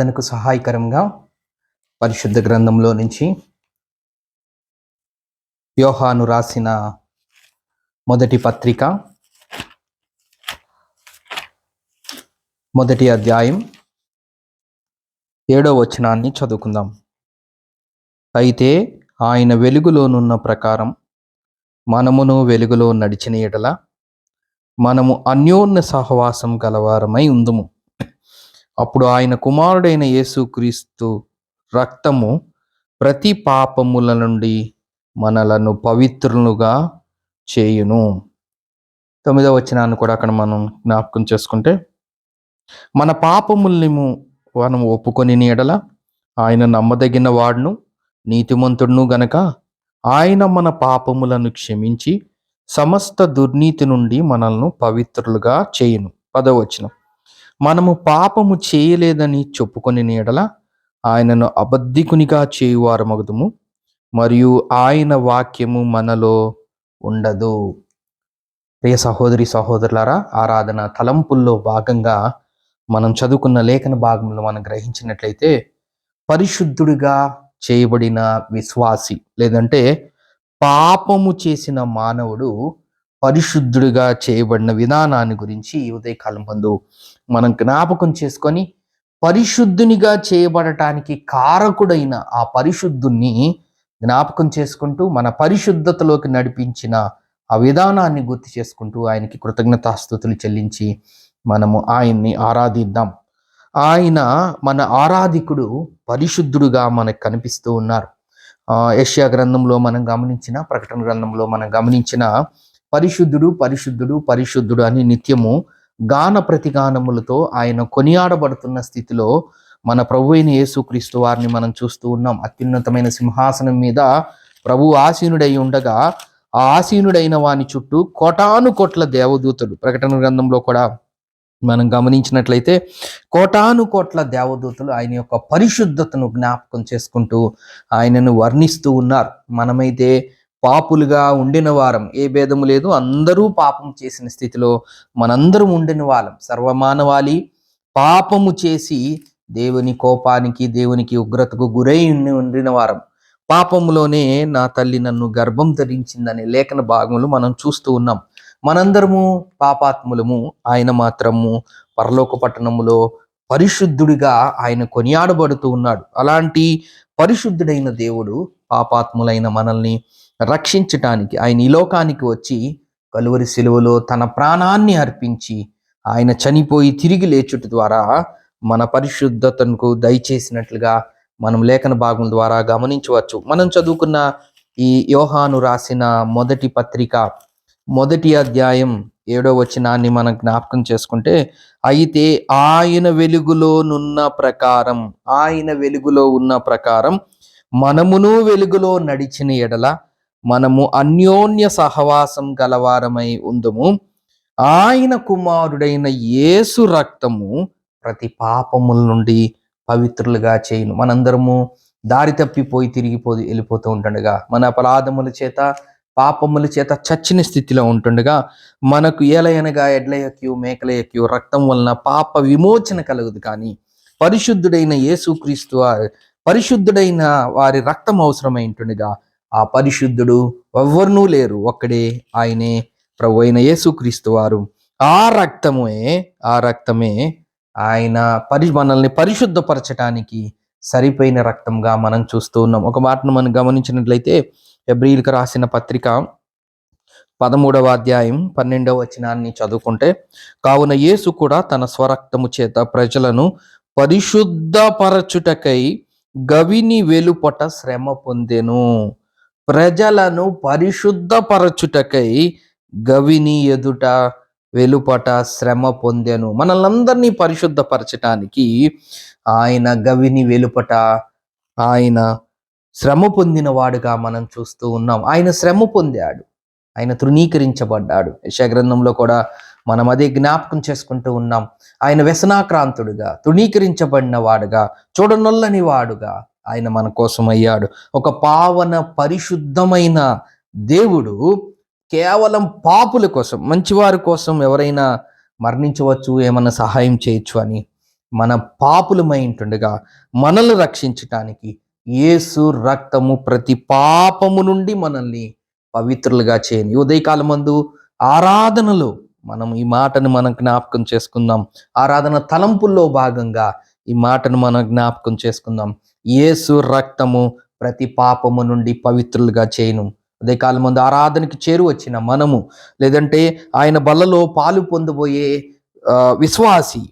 సాధనకు సహాయకరంగా పరిశుద్ధ గ్రంథంలో నుంచి యోహాను రాసిన మొదటి పత్రిక మొదటి అధ్యాయం ఏడో వచనాన్ని చదువుకుందాం. అయితే ఆయన వెలుగులోనున్న ప్రకారం మనమును వెలుగులో నడిచిన ఎడల మనము అన్యోన్య సహవాసం గలవారమై ఉందుము. అప్పుడు ఆయన కుమారుడైన యేసుక్రీస్తు రక్తము ప్రతి పాపముల నుండి మనలను పవిత్రులుగా చేయును. తొమ్మిదవ వచనాన్ని కూడా అక్కడ మనం జ్ఞాపకం చేసుకుంటే మన పాపముల్ని మనం ఒప్పుకొని నీడల ఆయన నమ్మదగిన వాడును నీతిమంతుడును గనక ఆయన మన పాపములను క్షమించి సమస్త దుర్నీతి నుండి మనల్ని పవిత్రులుగా చేయును. పదవచనం మనము పాపము చేయలేదని చెప్పుకొని నీడల ఆయనను అబద్ధికునిగా చేయువారు మగదుము మరియు ఆయన వాక్యము మనలో ఉండదు. ప్రియ సహోదరి సహోదరులారా ఆరాధన తలంపుల్లో భాగంగా మనం చదువుకున్న లేఖన భాగంలో మనం గ్రహించినట్లయితే పరిశుద్ధుడిగా చేయబడిన విశ్వాసి లేదంటే పాపము చేసిన మానవుడు పరిశుద్ధుడిగా చేయబడిన విధానాన్ని గురించి ఈ ఉదయకాలం ముందు మనం జ్ఞాపకం చేసుకొని పరిశుద్ధునిగా చేయబడటానికి కారకుడైన ఆ పరిశుద్ధుణ్ణి జ్ఞాపకం చేసుకుంటూ మన పరిశుద్ధతలోకి నడిపించిన ఆ విధానాన్ని గుర్తు చేసుకుంటూ ఆయనకి కృతజ్ఞతాస్థుతులు చెల్లించి మనము ఆయన్ని ఆరాధిద్దాం. ఆయన మన ఆరాధికుడు పరిశుద్ధుడుగా మనకు కనిపిస్తూ ఉన్నారు. యష్యా గ్రంథంలో మనం గమనించిన ప్రకటన గ్రంథంలో మనం గమనించిన పరిశుద్ధుడు పరిశుద్ధుడు పరిశుద్ధుడు అని నిత్యము గాన ప్రతిగానములతో ఆయన కొనియాడబడుతున్న స్థితిలో మన ప్రభు అయిన యేసుక్రీస్తు వారిని మనం చూస్తూ ఉన్నాం. అత్యున్నతమైన సింహాసనం మీద ప్రభు ఆసీనుడై ఉండగా ఆ ఆసీనుడైన వాని చుట్టూ కోటాను కోట్ల దేవదూతలు ప్రకటన గ్రంథంలో కూడా మనం గమనించినట్లయితే కోటాను కోట్ల దేవదూతలు ఆయన యొక్క పరిశుద్ధతను జ్ఞాపకం చేసుకుంటూ ఆయనను వర్ణిస్తూ ఉన్నారు. మనమైతే పాపులుగా ఉండిన వారం. ఏ భేదము లేదు. అందరూ పాపం చేసిన స్థితిలో మనందరం ఉండిన వాళ్ళం. సర్వమానవాళి పాపము చేసి దేవుని కోపానికి దేవునికి ఉగ్రతకు గురై ఉండిన వారం. పాపములోనే నా తల్లి నన్ను గర్భం ధరించిందనే లేఖన భాగములు మనం చూస్తూ ఉన్నాం. మనందరము పాపాత్ములము. ఆయన మాత్రము పరలోక పట్టణములో పరిశుద్ధుడిగా ఆయన కొనియాడబడుతూ ఉన్నాడు. అలాంటి పరిశుద్ధుడైన దేవుడు పాపాత్ములైన మనల్ని రక్షించటానికి ఆయన ఈ లోకానికి వచ్చి కలువరి శిలువలో తన ప్రాణాన్ని అర్పించి ఆయన చనిపోయి తిరిగి లేచుట ద్వారా మన పరిశుద్ధతను దయచేసినట్లుగా మనం లేఖన భాగం ద్వారా గమనించవచ్చు. మనం చదువుకున్న ఈ యోహాను రాసిన మొదటి పత్రిక మొదటి అధ్యాయం ఏడో వచనాన్ని మనం జ్ఞాపకం చేసుకుంటే అయితే ఆయన వెలుగులోనున్న ప్రకారం ఆయన వెలుగులో ఉన్న ప్రకారం మనమును వెలుగులో నడిచిన ఎడల మనము అన్యోన్య సహవాసం గలవారమై ఉందము. ఆయన కుమారుడైన యేసు రక్తము ప్రతి పాపముల నుండి పవిత్రులుగా చేయును. మనందరము దారి తప్పిపోయి తిరిగిపోయి వెళ్ళిపోతూ ఉంటుండగా మన అపరాధముల చేత పాపముల చేత చచ్చిన స్థితిలో ఉంటుండగా మనకు ఏలయనగా ఎడ్ల యొక్కయు మేకల యొక్కయు రక్తం వలన పాప విమోచన కలగదు కానీ పరిశుద్ధుడైన యేసుక్రీస్తు పరిశుద్ధుడైన వారి రక్తం అవసరమై ఉంటుండగా ఆ పరిశుద్ధుడు ఎవ్వరునూ లేరు. ఒక్కడే ఆయనే ప్రభు అయిన యేసుక్రీస్తు వారు. ఆ రక్తమే ఆ రక్తమే ఆయన పరి మనల్ని పరిశుద్ధపరచటానికి సరిపోయిన రక్తంగా మనం చూస్తూ ఉన్నాం. ఒక మాటను మనం గమనించినట్లయితే ఎబ్రిల్కి రాసిన పత్రిక పదమూడవ అధ్యాయం పన్నెండవ వచనాన్ని చదువుకుంటే కావున యేసు కూడా తన స్వరక్తము చేత ప్రజలను పరిశుద్ధపరచుటకై గవిని వెలుపట శ్రమ పొందెను. ప్రజలను పరిశుద్ధపరచుటకై గవిని ఎదుట వెలుపట శ్రమ పొందెను. మనల్నందరినీ పరిశుద్ధపరచటానికి ఆయన గవిని వెలుపట ఆయన శ్రమ పొందినవాడుగా మనం చూస్తూ ఉన్నాం. ఆయన శ్రమ పొందాడు. ఆయన తృణీకరించబడ్డాడు. యశగ్రంథంలో కూడా మనం అదే జ్ఞాపకం చేసుకుంటూ ఉన్నాం. ఆయన వ్యసనాక్రాంతుడుగా తృణీకరించబడిన వాడుగా చూడనొల్లని వాడుగా ఆయన మన కోసం అయ్యాడు. ఒక పావన పరిశుద్ధమైన దేవుడు కేవలం పాపుల కోసం మంచివారి కోసం ఎవరైనా మరణించవచ్చు ఏమన్నా సహాయం చేయొచ్చు అని మన పాపులమై ఉంటుండగా మనల్ని రక్షించటానికి యేసు రక్తము ప్రతి పాపము నుండి మనల్ని పవిత్రులుగా చేయని. ఈ ఉదయకాలం మందు ఆరాధనలో మనం ఈ మాటను మనం జ్ఞాపకం చేసుకుందాం. ఆరాధన తలంపుల్లో భాగంగా ఈ మాటను మనం జ్ఞాపకం చేసుకుందాం. యేసు రక్తము ప్రతి పాపము నుండి పవిత్రులుగా చేయను. అదే కాలం ముందు ఆరాధనకి చేరువచ్చిన మనము లేదంటే ఆయన బలలో పాలు పొందబోయే విశ్వాసి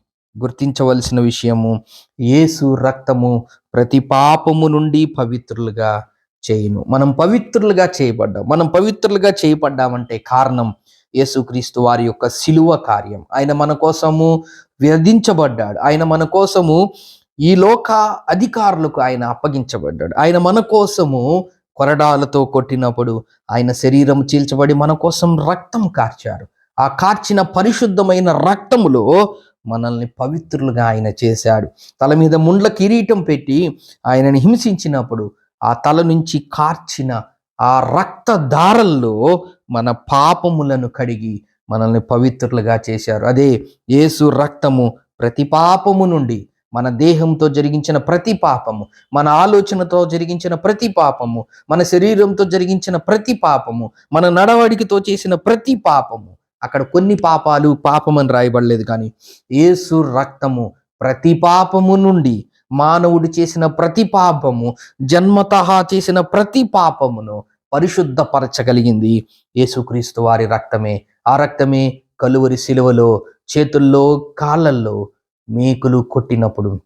గుర్తించవలసిన విషయము యేసు రక్తము ప్రతి పాపము నుండి పవిత్రులుగా చేయును. మనం పవిత్రులుగా చేయబడ్డాం. మనం పవిత్రులుగా చేయబడ్డామంటే కారణం యేసుక్రీస్తు వారి యొక్క శిలువ కార్యం. ఆయన మన కోసము వ్యధించబడ్డాడు ఆయన మన కోసము ఈ లోక అధికారులకు ఆయన అప్పగించబడ్డాడు. ఆయన మన కోసము కొరడాలతో కొట్టినప్పుడు ఆయన శరీరం చీల్చబడి మన కోసం రక్తం కార్చారు. ఆ కార్చిన పరిశుద్ధమైన రక్తములో మనల్ని పవిత్రులుగా ఆయన చేశాడు. తల మీద ముండ్ల కిరీటం పెట్టి ఆయనని హింసించినప్పుడు ఆ తల నుంచి కార్చిన ఆ రక్త దారల్లో మన పాపములను కడిగి మనల్ని పవిత్రులుగా చేశారు. అదే యేసు రక్తము ప్రతి పాపము నుండి మన దేహంతో జరిగించిన ప్రతి పాపము మన ఆలోచనతో జరిగించిన ప్రతి పాపము మన శరీరంతో జరిగించిన ప్రతి పాపము మన నడవడికతో చేసిన ప్రతి పాపము. అక్కడ కొన్ని పాపాలు పాపమని రాయబడలేదు కానీ ఏసు రక్తము ప్రతి పాపము నుండి మానవుడు చేసిన ప్రతి పాపము జన్మత చేసిన ప్రతి పాపమును పరిశుద్ధపరచగలిగింది. యేసుక్రీస్తు వారి రక్తమే. ఆ రక్తమే కలువరి శిలువలో చేతుల్లో కాళ్ళల్లో మేకులు కొట్టినప్పుడు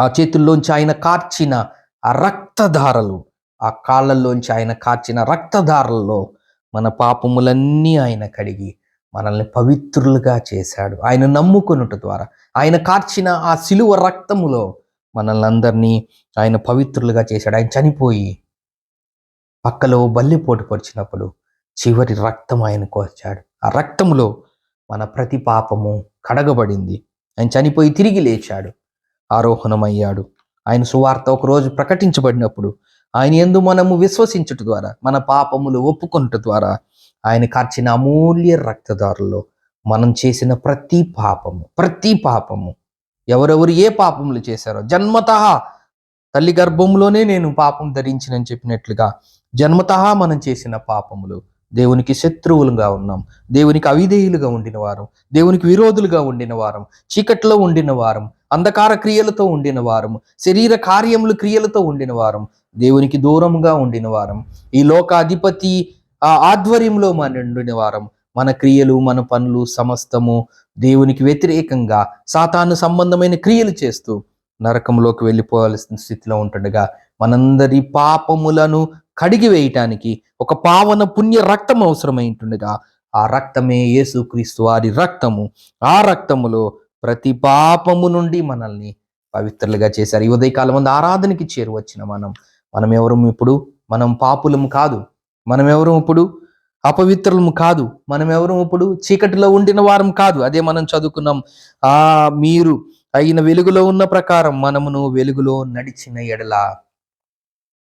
ఆ చేతుల్లోంచి ఆయన కార్చిన ఆ రక్తధారలు ఆ కాళ్ళల్లోంచి ఆయన కార్చిన రక్తధారల్లో మన పాపములన్నీ ఆయన కడిగి మనల్ని పవిత్రులుగా చేశాడు. ఆయన నమ్ముకొనుట ద్వారా ఆయన కార్చిన ఆ సిలువ రక్తములో మనల్ని అందరినీ ఆయన పవిత్రులుగా చేశాడు. ఆయన చనిపోయి పక్కలో బల్లిపోటు పరిచినప్పుడు చివరి రక్తం ఆయనకు వచ్చాడు ఆ రక్తములో మన ప్రతి పాపము కడగబడింది. ఆయన చనిపోయి తిరిగి లేచాడు. ఆరోహణమయ్యాడు. ఆయన సువార్త ఒకరోజు ప్రకటించబడినప్పుడు ఆయన ఎందు మనము విశ్వసించుట ద్వారా మన పాపములు ఒప్పుకొనుట ద్వారా ఆయన కార్చిన అమూల్య రక్తదారుల్లో మనం చేసిన ప్రతి పాపము ప్రతి పాపము ఎవరెవరు ఏ పాపములు చేశారో జన్మత తల్లి గర్భంలోనే నేను పాపం ధరించినని చెప్పినట్లుగా జన్మత మనం చేసిన పాపములు. దేవునికి శత్రువులుగా ఉన్నాం. దేవునికి అవిధేయులుగా ఉండిన వారం. దేవునికి విరోధులుగా ఉండిన వారం. చీకట్లో ఉండిన వారం. అంధకార క్రియలతో ఉండిన వారం. శరీర కార్యములు క్రియలతో ఉండిన వారం. దేవునికి దూరంగా ఉండిన వారం. ఈ లోకాధిపతి ఆ ఆధ్వర్యంలో మన ఉండిన వారం. మన క్రియలు మన పనులు సమస్తము దేవునికి వ్యతిరేకంగా సాతాను సంబంధమైన క్రియలు చేస్తూ నరకంలోకి వెళ్ళిపోవాల్సిన స్థితిలో ఉంటుండగా మనందరి పాపములను కడిగి వేయటానికి ఒక పావన పుణ్య రక్తం అవసరమైంటుండగా ఆ రక్తమే యేసుక్రీస్తు వారి రక్తము. ఆ రక్తములో ప్రతి పాపము నుండి మనల్ని పవిత్రులుగా చేశారు. ఈ ఉదయకాలం మంది ఆరాధనకి చేరువచ్చిన మనం మనం. ఎవరు ఇప్పుడు? మనం పాపులము కాదు. మనం ఎవరు ఇప్పుడు? అపవిత్రులము కాదు. మనం ఎవరు ఇప్పుడు? చీకటిలో ఉండిన వారం కాదు. అదే మనం చదువుకున్నాం. ఆ మీరు అయిన వెలుగులో ఉన్న ప్రకారం మనమును వెలుగులో నడిచిన ఎడల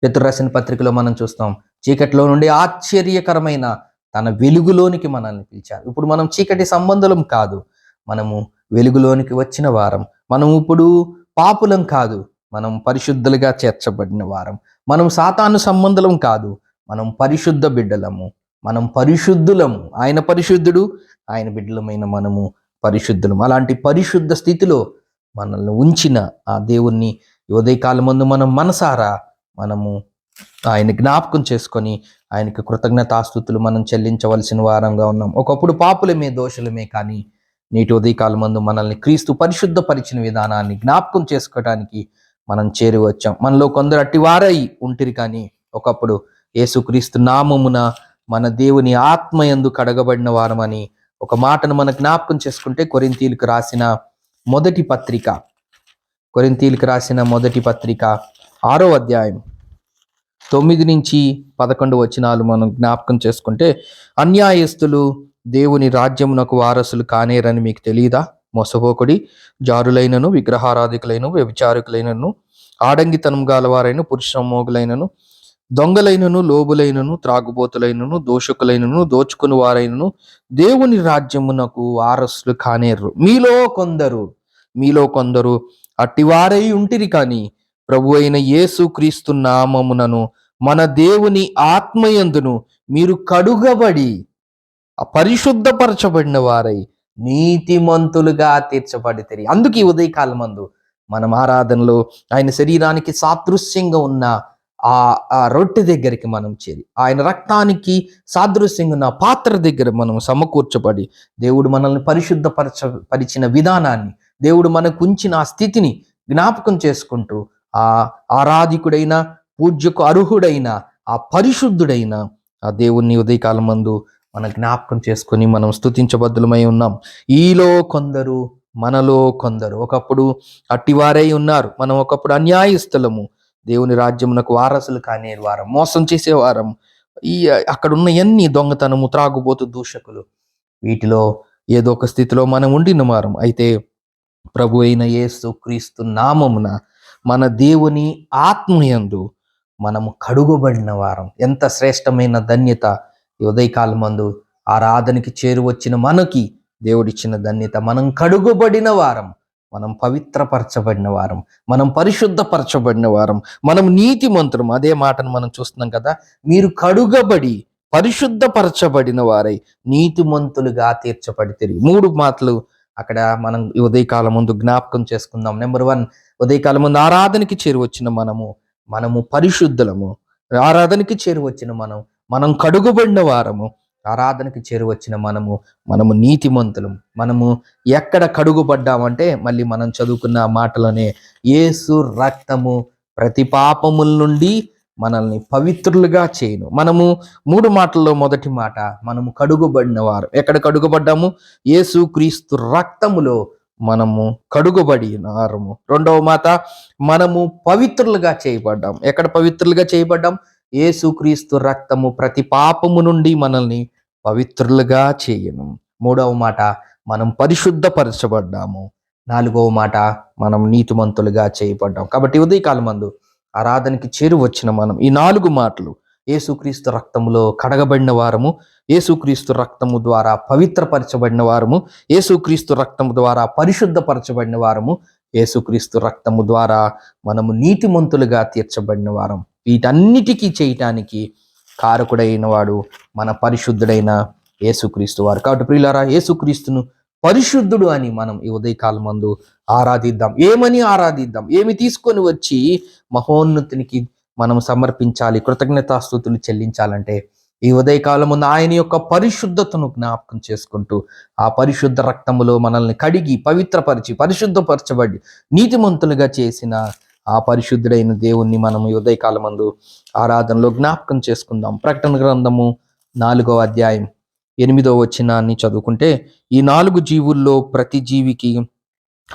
పితృరసిన పత్రికలో మనం చూస్తాం చీకటిలో నుండి ఆశ్చర్యకరమైన తన వెలుగులోనికి మనల్ని పిలిచారు. ఇప్పుడు మనం చీకటి సంబంధం కాదు మనము వెలుగులోనికి వచ్చిన వారం. మనం ఇప్పుడు పాపులం కాదు మనం పరిశుద్ధులుగా చేర్చబడిన వారం. మనం సాతాను సంబంధం కాదు మనం పరిశుద్ధ బిడ్డలము. మనం పరిశుద్ధులము. ఆయన పరిశుద్ధుడు ఆయన బిడ్డలమైన మనము పరిశుద్ధులం అలాంటి పరిశుద్ధ స్థితిలో మనల్ని ఉంచిన ఆ దేవుణ్ణి ఉదయకాలం ముందు మనం మనసారా? మనము ఆయన జ్ఞాపకం చేసుకొని ఆయనకి కృతజ్ఞతాస్థుతులు మనం చెల్లించవలసిన వారంగా ఉన్నాం. ఒకప్పుడు పాపులమే దోషులమే కానీ నేటి ఉదయకాలం మందు మనల్ని క్రీస్తు పరిశుద్ధపరిచిన విధానాన్ని జ్ఞాపకం చేసుకోవడానికి మనం చేరి వచ్చాం. మనలో కొందరు అట్టివారై ఉంటిరి కానీ ఒకప్పుడు యేసుక్రీస్తు నామమున మన దేవుని ఆత్మయందు కడగబడిన వారమని ఒక మాటను మన జ్ఞాపకం చేసుకుంటే కొరింతీలకు రాసిన మొదటి పత్రిక కొరింతీలకు రాసిన మొదటి పత్రిక ఆరో అధ్యాయం తొమ్మిది నుంచి పదకొండు వచనాలు మనం జ్ఞాపకం చేసుకుంటే అన్యాయస్తులు దేవుని రాజ్యమునకు వారసులు కానేరని మీకు తెలియదా? మోసపోకుడి జారులైనను విగ్రహారాధికులైన వ్యభిచారకులైనను ఆడంగితనం గలవారైన పురుషమోగులైనను దొంగలైనను లోబులైనను త్రాగుబోతులైనను దోషకులైనను దోచుకుని వారైనను దేవుని రాజ్యమునకు వారసులు కానేర్రు మీలో కొందరు మీలో కొందరు అట్టివారై ఉంటిరి కానీ ప్రభు అయిన యేసు క్రీస్తు నామమునను మన దేవుని ఆత్మయందును మీరు కడుగబడి పరిశుద్ధపరచబడిన వారై నీతిమంతులుగా తీర్చబడితే అందుకే ఈ ఉదయకాలం మందు మనం ఆరాధనలో ఆయన శరీరానికి సాదృశ్యంగా ఉన్న ఆ ఆ రొట్టె దగ్గరికి మనం చేరి ఆయన రక్తానికి సాదృశ్యంగా ఉన్న పాత్ర దగ్గర మనం సమకూర్చబడి దేవుడు మనల్ని పరిశుద్ధపరచ పరిచిన విధానాన్ని దేవుడు మనకు ఉంచిన ఆ స్థితిని జ్ఞాపకం చేసుకుంటూ ఆ ఆరాధికుడైన పూజ్యకు అర్హుడైన ఆ పరిశుద్ధుడైన ఆ దేవుణ్ణి ఉదయకాలం మందు మన జ్ఞాపకం చేసుకొని మనం స్తుతించబద్దులమై ఉన్నాం. ఈలో కొందరు మనలో కొందరు. ఒకప్పుడు అట్టివారై ఉన్నారు. మనం ఒకప్పుడు అన్యాయస్థలము. దేవుని రాజ్యమునకు వారసులు కానే వారం మోసం చేసేవారం. ఈ అక్కడ ఉన్న ఎన్ని దొంగతనము త్రాగుబోతు దూషకులు. వీటిలో ఏదో ఒక స్థితిలో మనం ఉండిన వారం. అయితే ప్రభు అయిన యేసు క్రీస్తు నామమున మన దేవుని ఆత్మయందు మనము కడుగుబడిన వారం. ఎంత శ్రేష్టమైన ధన్యత ఉదయకాలమందు ఉదయకాలం మందు ఆరాధనకి చేరువచ్చిన మనకి దేవుడిచ్చిన ధన్యత. మనం కడుగుబడిన వారం. మనం పవిత్రపరచబడిన వారం. మనం పరిశుద్ధపరచబడిన వారం. మనం నీతిమంతులం అదే మాటను మనం చూస్తున్నాం కదా. మీరు కడుగబడి పరిశుద్ధపరచబడిన వారై నీతిమంతులుగా తీర్చబడితే మూడు మాటలు అక్కడ మనం ఉదయకాలం ముందు జ్ఞాపకం చేసుకుందాం. నెంబర్ వన్ ఉదయకాలం ముందు ఆరాధనకి చేరువచ్చిన మనము మనము పరిశుద్ధులము. ఆరాధనకి చేరువచ్చిన మనం మనం కడుగుబడిన వారము. ఆరాధనకి చేరువచ్చిన మనము మనము నీతిమంతులం. మనము ఎక్కడ కడుగుబడ్డామంటే మళ్ళీ మనం చదువుకున్న మాటలోనే యేసు రక్తము ప్రతి పాపముల నుండి మనల్ని పవిత్రులుగా చేయను. మనము మూడు మాటల్లో మొదటి మాట మనము కడుగుబడిన వారు ఎక్కడ కడుగుబడ్డాము? యేసు క్రీస్తు రక్తములో మనము కడుగుబడి వారము రెండవ మాట మనము పవిత్రులుగా చేయబడ్డాం ఎక్కడ పవిత్రులుగా చేయబడ్డాం ఏసుక్రీస్తు రక్తము ప్రతి పాపము నుండి మనల్ని పవిత్రులుగా చేయను. మూడవ మాట మనం పరిశుద్ధపరచబడ్డాము. నాలుగవ మాట మనం నీతిమంతులుగా చేయబడ్డాం కాబట్టి ఉదయకాలం మందు ఆరాధనకి చేరువచ్చిన మనం. ఈ నాలుగు మాటలు ఏసుక్రీస్తు రక్తములో కడగబడిన వారము ఏసుక్రీస్తు రక్తము ద్వారా పవిత్రపరచబడిన వారము ఏసుక్రీస్తు రక్తము ద్వారా పరిశుద్ధపరచబడిన వారము ఏసుక్రీస్తు రక్తము ద్వారా మనము నీతిమంతులుగా తీర్చబడిన వారం. వీటన్నిటికీ చేయటానికి కారకుడైన వాడు మన పరిశుద్ధుడైన ఏసుక్రీస్తు వారు. కాబట్టి ప్రియులారా ఏసుక్రీస్తును పరిశుద్ధుడు అని మనం ఈ ఉదయకాలం మందు ఆరాధిద్దాం. ఏమని ఆరాధిద్దాం? ఏమి తీసుకొని వచ్చి మహోన్నతునికి మనం సమర్పించాలి కృతజ్ఞతాస్థుతులు చెల్లించాలంటే ఈ ఉదయకాలం ముందు ఆయన యొక్క పరిశుద్ధతను జ్ఞాపకం చేసుకుంటూ ఆ పరిశుద్ధ రక్తములో మనల్ని కడిగి పవిత్రపరిచి పరిశుద్ధపరచబడి నీతిమంతులుగా చేసిన ఆ పరిశుద్ధుడైన దేవుణ్ణి మనం ఈ ఉదయకాలం మందు ఆరాధనలో జ్ఞాపకం చేసుకుందాం. ప్రకటన గ్రంథము నాలుగవ అధ్యాయం ఎనిమిదో వచ్చినాన్ని చదువుకుంటే ఈ నాలుగు జీవుల్లో ప్రతి జీవికి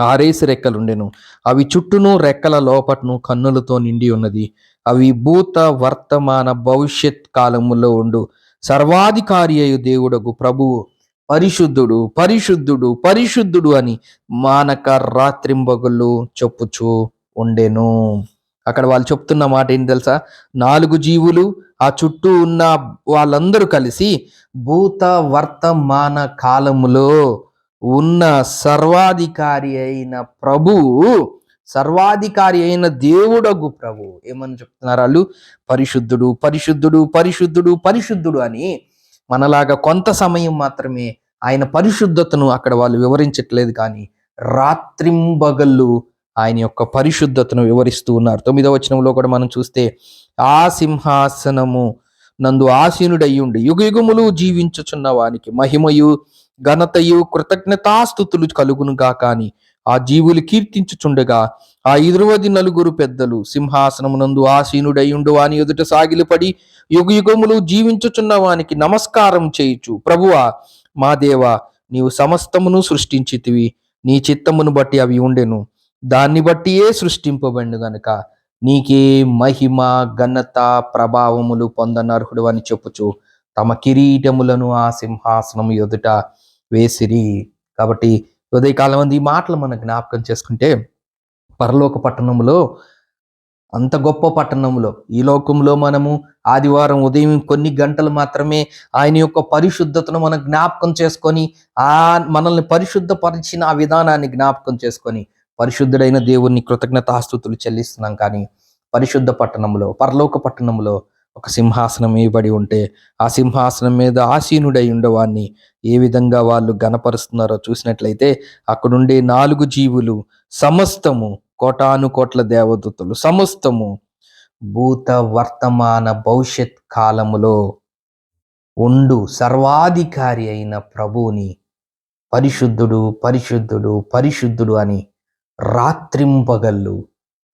ఆరేసి రెక్కలుండెను. అవి చుట్టూను రెక్కల లోపట్ను కన్నులతో నిండి ఉన్నది. అవి భూత వర్తమాన భవిష్యత్ కాలములో ఉండు. సర్వాధికారి అయ్యు దేవుడకు ప్రభువు పరిశుద్ధుడు పరిశుద్ధుడు పరిశుద్ధుడు అని మానక రాత్రింబగుళ్ళు చెప్పుచూ ఉండెను. అక్కడ వాళ్ళు చెప్తున్న మాట ఏంటి తెలుసా? నాలుగు జీవులు ఆ చుట్టూ ఉన్న వాళ్ళందరూ కలిసి భూత వర్తమాన కాలములో ఉన్న సర్వాధికారి అయిన ప్రభువు సర్వాధికారి అయిన దేవుడగు ప్రభు. ఏమని చెప్తున్నారు వాళ్ళు? పరిశుద్ధుడు పరిశుద్ధుడు పరిశుద్ధుడు పరిశుద్ధుడు అని మనలాగా కొంత సమయం మాత్రమే ఆయన పరిశుద్ధతను అక్కడ వాళ్ళు వివరించట్లేదు కానీ రాత్రింబగళ్ళు ఆయన యొక్క పరిశుద్ధతను వివరిస్తూ ఉన్నారు. తొమ్మిదవ వచనంలో కూడా మనం చూస్తే ఆ సింహాసనము నందు ఆసీనుడయ్యుండి యుగ యుగములు జీవించుచున్న వానికి మహిమయు ఘనతయు కృతజ్ఞతాస్థుతులు కలుగునుగా కాని ఆ జీవులు కీర్తించుచుండగా ఆ ఇరువది నలుగురు పెద్దలు సింహాసనమునందు ఆసీనుడయ్యుండు. వాని ఎదుట సాగిలిపడి యుగ యుగములు జీవించుచున్న వానికి నమస్కారం చేయుచు. ప్రభువా మా దేవా నీవు సమస్తమును సృష్టించితివి. నీ చిత్తమును బట్టి అవి ఉండెను. దాన్ని బట్టియే సృష్టింపబడి గనుక నీకే మహిమ ఘనత ప్రభావములు పొందనర్హుడు అని చెప్పుచు తమ కిరీటములను ఆ సింహాసనం ఎదుట వేసిరి. కాబట్టి ఉదయకాలం మంది ఈ మాటలు మనం జ్ఞాపకం చేసుకుంటే పరలోక పట్టణంలో అంత గొప్ప పట్టణంలో ఈ లోకంలో మనము ఆదివారం ఉదయం కొన్ని గంటలు మాత్రమే ఆయన యొక్క పరిశుద్ధతను మనం జ్ఞాపకం చేసుకొని ఆ మనల్ని పరిశుద్ధపరిచిన ఆ విధానాన్ని జ్ఞాపకం చేసుకొని పరిశుద్ధుడైన దేవుణ్ణి కృతజ్ఞతాస్తుతులు చెల్లిస్తున్నాం కానీ పరిశుద్ధ పట్టణంలో పరలోక పట్టణంలో ఒక సింహాసనం వేయబడి ఉంటే ఆ సింహాసనం మీద ఆసీనుడై ఉండేవాన్ని ఏ విధంగా వాళ్ళు గనపరుస్తున్నారో చూసినట్లయితే అక్కడుండే నాలుగు జీవులు సమస్తము కోటాను కోట్ల దేవదూతలు సమస్తము భూత వర్తమాన భవిష్యత్ కాలములో ఉండు సర్వాధికారి అయిన ప్రభువుని పరిశుద్ధుడు పరిశుద్ధుడు పరిశుద్ధుడు అని రాత్రింపగళ్ళు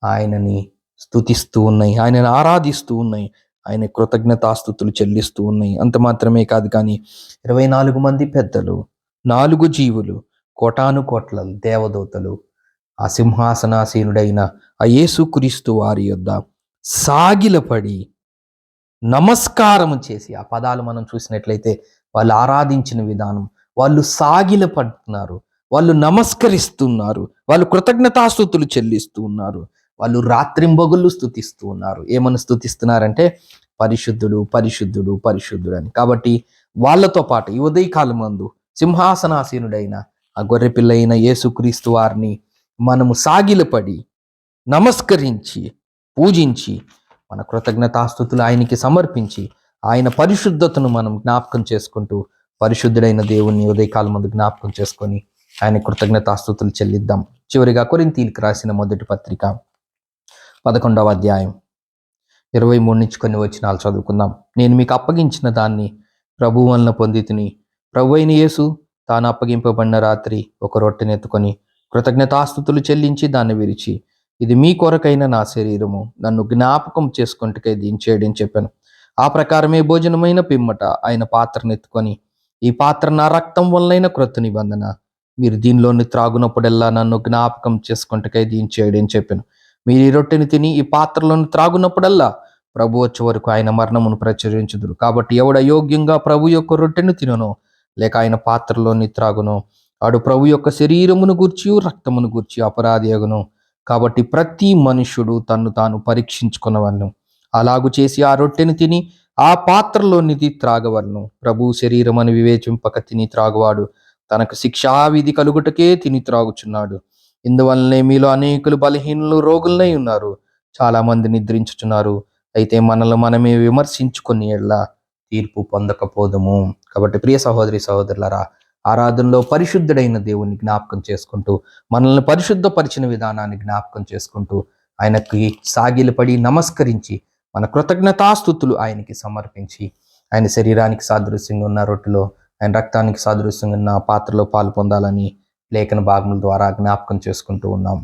ఆయనని స్తుతిస్తూ ఉన్నాయి. ఆయనను ఆరాధిస్తూ ఉన్నాయి. ఆయన కృతజ్ఞతాస్థుతులు చెల్లిస్తూ ఉన్నాయి. అంత మాత్రమే కాదు కానీ ఇరవై నాలుగు మంది పెద్దలు నాలుగు జీవులు కోటాను కోట్ల దేవదూతలు ఆ సింహాసనాసీనుడైన ఆ యేసుక్రీస్తు వారి యొద్ద సాగిలపడి నమస్కారం చేసి ఆ పదాలు మనం చూసినట్లయితే వాళ్ళు ఆరాధించిన విధానం వాళ్ళు సాగిలపడుతున్నారు. వాళ్ళు నమస్కరిస్తున్నారు వాళ్ళు కృతజ్ఞతాస్థుతులు చెల్లిస్తూ ఉన్నారు వాళ్ళు రాత్రింబొగుళ్ళు స్థుతిస్తూ ఉన్నారు ఏమని స్థుతిస్తున్నారంటే పరిశుద్ధుడు పరిశుద్ధుడు పరిశుద్ధుడు అని కాబట్టి వాళ్ళతో పాటు ఈ ఉదయకాలం మందు సింహాసనాసీనుడైన ఆ గొర్రెపిల్లైన అయిన యేసుక్రీస్తు వారిని మనము సాగిలపడి నమస్కరించి పూజించి మన కృతజ్ఞతాస్థుతులు ఆయనకి సమర్పించి ఆయన పరిశుద్ధతను మనం జ్ఞాపకం చేసుకుంటూ పరిశుద్ధుడైన దేవుణ్ణి ఉదయకాలం ముందు జ్ఞాపకం చేసుకొని ఆయన కృతజ్ఞతాస్థుతులు చెల్లిద్దాం. చివరిగా కొరింతీలకు రాసిన మొదటి పత్రిక పదకొండవ అధ్యాయం ఇరవై మూడు నుంచి కొన్ని వచనాలు చదువుకుందాం. నేను మీకు అప్పగించిన దాన్ని ప్రభు వలన పొందితిని. ప్రభు అయిన యేసు తాను అప్పగింపబడిన రాత్రి ఒక రొట్టెనెత్తుకొని కృతజ్ఞతాస్థుతులు చెల్లించి దాన్ని విరిచి ఇది మీ కొరకైన నా శరీరము. నన్ను జ్ఞాపకం చేసుకుంటుకే దీని చేయడం చెప్పాను. ఆ ప్రకారమే భోజనమైన పిమ్మట ఆయన పాత్రను ఎత్తుకొని ఈ పాత్ర నా రక్తం వల్లైన క్రొత్త నిబంధన. మీరు దీనిలోని త్రాగునప్పుడెల్లా నన్ను జ్ఞాపకం చేసుకుంటకై దీని చేయడం చెప్పాను. మీరు ఈ రొట్టెని తిని ఈ పాత్రలోని త్రాగునప్పుడల్లా ప్రభు వచ్చే వరకు ఆయన మరణమును ప్రచురించుదురు. కాబట్టి ఎవడ యోగ్యంగా ప్రభు యొక్క రొట్టెను తినను లేక ఆయన పాత్రలోని త్రాగును ఆడు ప్రభు యొక్క శరీరమును గూర్చి రక్తమును గూర్చి అపరాధి అగును. కాబట్టి ప్రతి మనుష్యుడు తన్ను తాను పరీక్షించుకునవలను అలాగు చేసి ఆ రొట్టెను తిని ఆ పాత్రలోనిది త్రాగవలను. ప్రభు శరీరం అని వివేచింపక తిని త్రాగువాడు. తనకు శిక్షావిధి కలుగుటకే తిని త్రాగుచున్నాడు. ఇందువల్లనే మీలో అనేకులు బలహీనులు రోగులనై ఉన్నారు. చాలా మంది నిద్రించుచున్నారు. అయితే మనల్ని మనమే విమర్శించుకుని ఎడ్ల తీర్పు పొందకపోదుము. కాబట్టి ప్రియ సహోదరి సహోదరులరా ఆరాధనలో పరిశుద్ధుడైన దేవుని జ్ఞాపకం చేసుకుంటూ మనల్ని పరిశుద్ధపరిచిన విధానాన్ని జ్ఞాపకం చేసుకుంటూ ఆయనకి సాగిలపడి నమస్కరించి మన కృతజ్ఞతాస్థుతులు ఆయనకి సమర్పించి ఆయన శరీరానికి సాదృశ్యంగా ఉన్న రొట్టెలో ఆయన రక్తానికి సాదృశ్యంగా ఉన్న పాత్రలో పాలు పొందాలని లేఖన భాగముల ద్వారా జ్ఞాపకం చేసుకుంటూ ఉన్నాం.